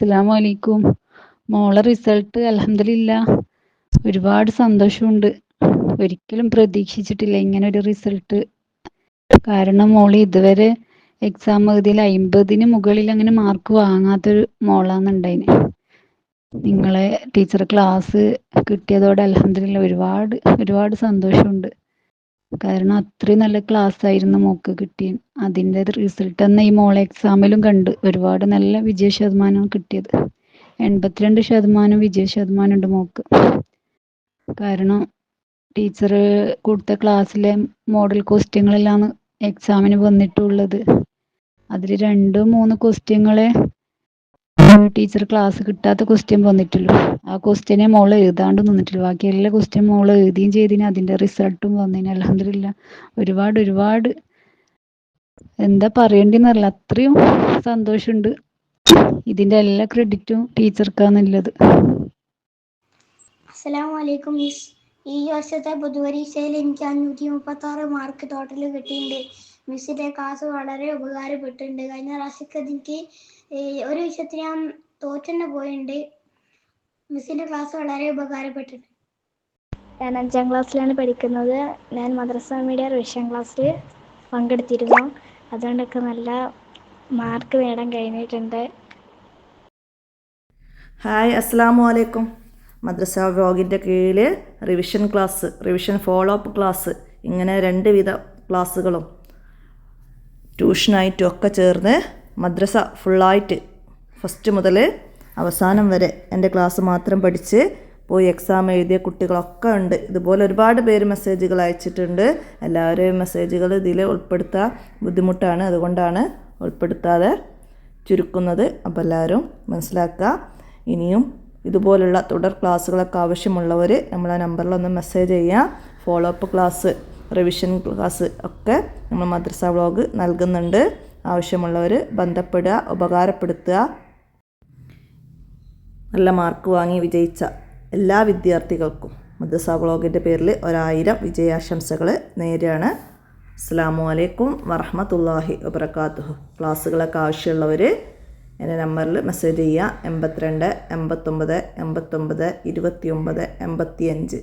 അസ്സലാമു അലൈക്കും മോളെ റിസൾട്ട് അലഹമില്ല ഒരുപാട് സന്തോഷമുണ്ട്. ഒരിക്കലും പ്രതീക്ഷിച്ചിട്ടില്ല ഇങ്ങനെ ഒരു റിസൾട്ട് കാരണം മോൾ ഇതുവരെ എക്സാം എഴുതിയിൽ അയിമ്പതിന് മുകളിൽ അങ്ങനെ മാർക്ക് വാങ്ങാത്തൊരു മോളാണ് ഉണ്ടായിന് നിങ്ങളെ ടീച്ചർ ക്ലാസ് കിട്ടിയതോടെ അലഹമില്ല ഒരുപാട് ഒരുപാട് സന്തോഷമുണ്ട്. കാരണം അത്രയും നല്ല ക്ലാസ് ആയിരുന്നു മോക്ക് കിട്ടിയത് അതിന്റെ റിസൾട്ട് തന്നെ ഈ മോളെ എക്സാമിലും കണ്ട്. ഒരുപാട് നല്ല വിജയ ശതമാനം കിട്ടിയത്. എൺപത്തിരണ്ട് ശതമാനം വിജയ ശതമാനം ഉണ്ട് മോൾക്ക് കാരണം ടീച്ചർ കൊടുത്ത ക്ലാസ്സിലെ മോഡൽ ക്വസ്റ്റ്യങ്ങളെല്ലാം എക്സാമിന് വന്നിട്ടുള്ളത്. അതിൽ രണ്ട് മൂന്ന് ക്വസ്റ്റ്യങ്ങളെ ടീച്ചർ ക്ലാസ് കിട്ടാത്ത ക്വസ്റ്റ്യൻ വന്നിട്ടുള്ളൂ ആ ക്വസ്റ്റ്യനെ മോൾ എഴുതാണ്ട് നിന്നിട്ടുള്ളൂ ബാക്കി എല്ലാ ക്വസ്റ്റ്യൻ മോൾ എഴുതുകയും ചെയ്തിന്. അതിന്റെ റിസൾട്ടും വന്നിന്. അലഹമില്ല ഒരുപാട് ഒരുപാട് എന്താ പറയേണ്ടിന്നറിയില്ല. അത്രയും സന്തോഷമുണ്ട് ഇതിന്റെ എല്ലാ ക്രെഡിറ്റും ടീച്ചർക്കാന്നുള്ളത് അസ്സലാമലൈക്കും മിസ് ഈ വർഷത്തെ പൊതുപരീക്ഷയിൽ എനിക്ക് അഞ്ഞൂറ്റി മുപ്പത്തി ആറ് മാർക്ക് ടോട്ടൽ കിട്ടിയിട്ടുണ്ട് മിസ്സിന്റെ ക്ലാസ് വളരെ ഉപകാരപ്പെട്ടിട്ടുണ്ട്. കഴിഞ്ഞ പ്രാവശ്യമൊക്കെ എനിക്ക് ഒരു വിഷയത്തിൽ ഞാൻ തോറ്റന്നെ പോയിട്ടുണ്ട്. മിസ്സിന്റെ ക്ലാസ് വളരെ ഉപകാരപ്പെട്ടിട്ടുണ്ട്. ഞാൻ അഞ്ചാം ക്ലാസ്സിലാണ് പഠിക്കുന്നത്. ഞാൻ മദ്രസ മീഡിയ വിഷയം ക്ലാസ്സിൽ പങ്കെടുത്തിരുന്നു. അതുകൊണ്ടൊക്കെ നല്ല മാർക്ക് നേടാൻ കഴിഞ്ഞിട്ടുണ്ട്. ഹായ് അസ്സാം വലൈക്കും മദ്രസ വ്ലോഗിന്റെ കീഴിൽ revision class revision follow up class ഇങ്ങനെ രണ്ട് വിധ ക്ലാസ്സുകളും ട്യൂഷനായിട്ടും ഒക്കെ ചേർന്ന് മദ്രസ ഫുള്ളായിട്ട് ഫസ്റ്റ് മുതൽ അവസാനം വരെ എന്റെ ക്ലാസ് മാത്രം പഠിച്ച് പോയി എക്സാം എഴുതിയ കുട്ടികളൊക്കെ ഉണ്ട്. ഇതുപോലെ ഒരുപാട് പേര് മെസ്സേജുകൾ അയച്ചിട്ടുണ്ട്. എല്ലാവരെയും മെസ്സേജുകൾ ഇതിൽ ഉൾപ്പെടുത്താൻ ബുദ്ധിമുട്ടാണ്. അതുകൊണ്ടാണ് ഉൾപ്പെടുത്താതെ ചുരുക്കുന്നത്. അപ്പോൾ എല്ലാവരും മനസ്സിലാക്കുക. ഇനിയും ഇതുപോലുള്ള തുടർ ക്ലാസ്സുകളൊക്കെ ആവശ്യമുള്ളവർ നമ്മൾ നമ്മളെ നമ്പറിലൊന്ന് മെസ്സേജ് ചെയ്യുക. Follow up class revision class ഒക്കെ നമ്മൾ മദ്രസ വ്ലോഗ് നൽകുന്നുണ്ട്. ആവശ്യമുള്ളവർ ബന്ധപ്പെടുക ഉപകാരപ്പെടുത്തുക. നല്ല മാർക്ക് വാങ്ങി വിജയിച്ച എല്ലാ വിദ്യാർത്ഥികൾക്കും മദ്രസ വ്ളോഗിന്റെ പേരിൽ ഒരായിരം വിജയാശംസകൾ നേരെയാണ് അസ്സാമു അലൈക്കും വറഹമത്തല്ലാഹി വബർക്കാത്തു ക്ലാസ്സുകളൊക്കെ ആവശ്യമുള്ളവർ എന്റെ നമ്പറിൽ മെസ്സേജ് ചെയ്യുക. എൺപത്തിരണ്ട് എൺപത്തൊമ്പത് എൺപത്തൊമ്പത് ഇരുപത്തി ഒമ്പത് എൺപത്തി അഞ്ച്